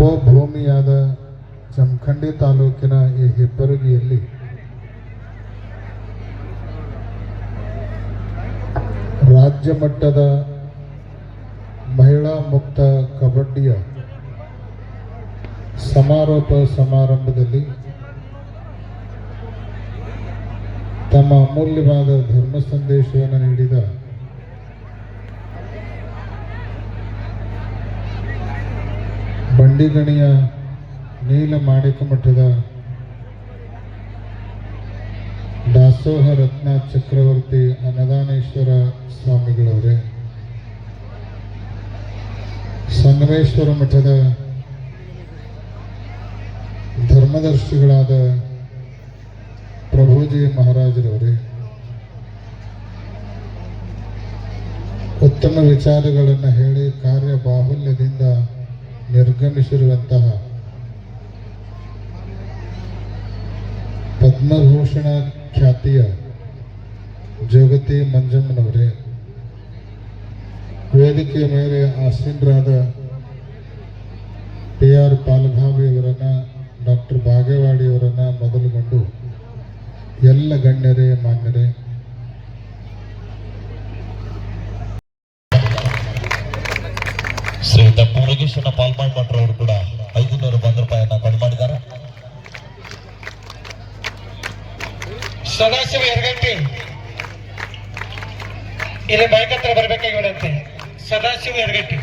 ಭೂಮಿಯಾದ ಜಮಖಂಡಿ ತಾಲೂಕಿನ ಈ ಹೆಬ್ಬರಗಿಯಲ್ಲಿ ರಾಜ್ಯ ಮಟ್ಟದ ಮಹಿಳಾ ಮುಕ್ತ ಕಬಡ್ಡಿಯ ಸಮಾರೋಪ ಸಮಾರಂಭದಲ್ಲಿ ತಮ್ಮ ಅಮೂಲ್ಯವಾದ ಧರ್ಮ ಸಂದೇಶವನ್ನು ಬಂಡಿಗಣಿಯ ನೀಲ ಮಠದ ದಾಸೋಹ ರತ್ನ ಚಕ್ರವರ್ತಿ ಅನ್ನದಾನೇಶ್ವರ ಸ್ವಾಮಿಗಳವರೇ, ಸಂಗಮೇಶ್ವರ ಮಠದ ಧರ್ಮದರ್ಶಿಗಳಾದ ಪ್ರಭುಜಿ ಮಹಾರಾಜರವರೇ, ಉತ್ತಮ ವಿಚಾರಗಳನ್ನು ಹೇಳಿ ಕಾರ್ಯ ಬಾಹುಲ್ಯದಿಂದ ನಿರ್ಗಮಿಸಿರುವಂತಹ ಪದ್ಮಭೂಷಣ ಖ್ಯಾತಿಯ ಜಗತಿ ಮಂಜಮ್ಮನವರೇ, ವೇದಿಕೆಯ ಮೇಲೆ ಆಸೀನರಾದ ಪಿ ಆರ್ ಪಾಲಭಾವಿಯವರನ್ನ ಡಾಕ್ಟರ್ ಬಾಗೇವಾಡಿಯವರನ್ನ ಮೊದಲುಗೊಂಡು ಎಲ್ಲ ಗಣ್ಯರೇ, ಮಾನ್ಯರೇ ಶ್ರೀಯುತ ಪೂರಗೇಶ್ವರ ಪಾಲ್ಮಾಡ್ ಭಟ್ರವರು ಕೂಡ ಐದುನೂರು ಬಂದ ರೂಪಾಯಿಯನ್ನ ಕೊಡು ಮಾಡಿದ್ದಾರೆ. ಸದಾಶಿವ ಎರಗಂಟಿ ಇಲ್ಲಿ ಬೈಕ್ ಹತ್ರ ಬರ್ಬೇಕಾಗಿವರಂತೆ ಸದಾಶಿವ ಎರಗಂಟಿ